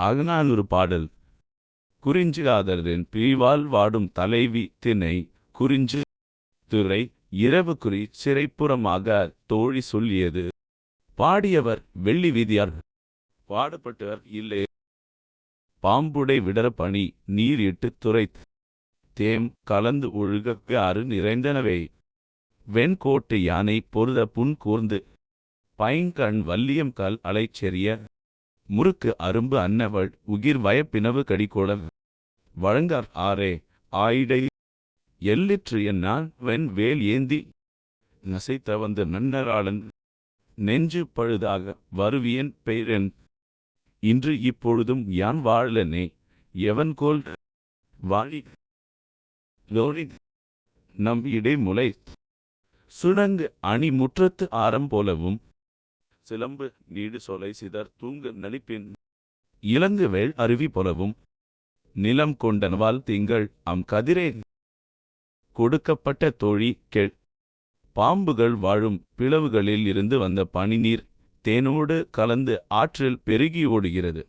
அகநானூறு பாடல். குறிஞ்சு ஆதரின் பிரிவால் வாடும் தலைவி தினை குறிஞ்சு துறை இரவு குறி சிறைப்புறமாக தோழி சொல்லியது. பாடியவர் வெள்ளி வீதியார். பாடப்பட்டவர் இல்லை. பாம்புடை விடர பணி நீர் இட்டு தேம் கலந்து ஒழுகக்கு அரு நிறைந்தனவே. வெண்கோட்டு யானை பொருத புன் கூர்ந்து. பைங்கண் வல்லியம் கல் அலைச்செறிய முறுக்கு அரும்பு அன்னவள் உகிர் வயப்பினவு கடிகோள வழங்கார் ஆரே ஆயிடை எல்லிற்று என்னான் வெண் வேல் ஏந்தி நசைத்த வந்த நன்னராளன் நெஞ்சு பழுதாக வருவியன் பெயரன் இன்று இப்பொழுதும் யான் வாழலனே எவன் கோல் வாழி லோரி நம் இடைமுலை சுணங்கு அணி முற்றத்து ஆரம் போலவும் சிலம்பு நீடு சொலை சிதர் தூங்கு நளிப்பின் இலங்கு வேள் அருவி போலவும் நிலம் கொண்டனவால் திங்கள் அம் கதிரே கொடுக்கப்பட்ட தோழி கெள். பாம்புகள் வாழும் பிளவுகளில் இருந்து வந்த பனிநீர் தேனோடு கலந்து ஆற்றில் பெருகி ஓடுகிறது.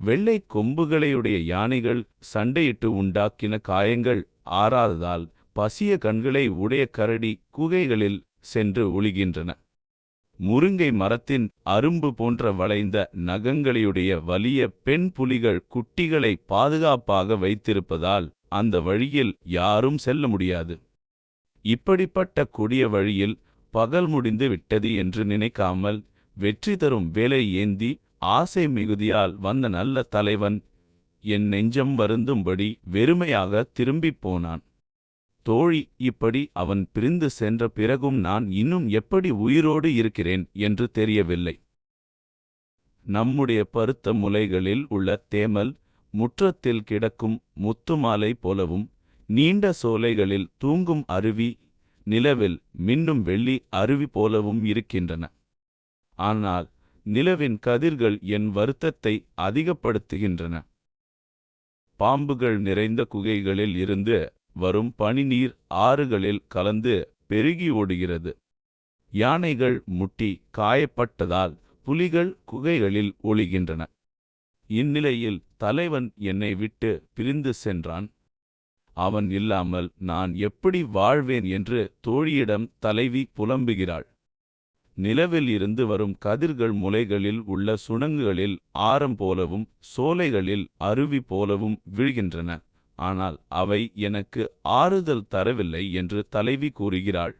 வெள்ளை கொம்புகளையுடைய யானைகள் சண்டையிட்டு உண்டாக்கின காயங்கள் ஆறாததால் பசிய கண்களை உடைய கரடி குகைகளில் சென்று ஒளிகின்றன முருங்கை மரத்தின் அரும்பு போன்ற வளைந்த நகங்களையுடைய வலிய பெண் புலிகள் குட்டிகளை பாதுகாப்பாக வைத்திருப்பதால் அந்த வழியில் யாரும் செல்ல முடியாது. இப்படிப்பட்ட கொடிய வழியில் பகல் முடிந்து விட்டது என்று நினைக்காமல் வெற்றி தரும் வேலை ஏந்தி ஆசை மிகுதியால் வந்த நல்ல தலைவன் என் நெஞ்சம் வருந்தும்படி வெறுமையாக திரும்பிப் போனான். தோழி இப்படி அவன் பிரிந்து சென்ற பிறகும் நான் இன்னும் எப்படி உயிரோடு இருக்கிறேன் என்று தெரியவில்லை. நம்முடைய பருத்த முலைகளில் உள்ள தேமல் முற்றத்தில் கிடக்கும் முத்துமாலை போலவும் நீண்ட சோலைகளில் தூங்கும் அருவி நிலவில் மின்னும் வெள்ளி அருவி போலவும் இருக்கின்றன. ஆனால் நிலவின் கதிர்கள் என் வருத்தத்தை அதிகப்படுத்துகின்றன. பாம்புகள் நிறைந்த குகைகளில் இருந்து வரும் பனிநீர் ஆறுகளில் கலந்து பெருகி ஓடுகிறது. யானைகள் முட்டி காயப்பட்டதால் புலிகள் குகைகளில் ஒளிகின்றன. இந்நிலையில் தலைவன் என்னை விட்டு பிரிந்து சென்றான். அவன் இல்லாமல் நான் எப்படி வாழ்வேன் என்று தோழியிடம் தலைவி புலம்புகிறாள். நிலவில் இருந்து வரும் கதிர்கள் முலைகளில் உள்ள சுணங்குகளில் ஆரம் போலவும் சோலைகளில் அருவி போலவும் விழுகின்றன. ஆனால் அவை எனக்கு ஆறுதல் தரவில்லை என்று தலைவி கூறுகிறாள்.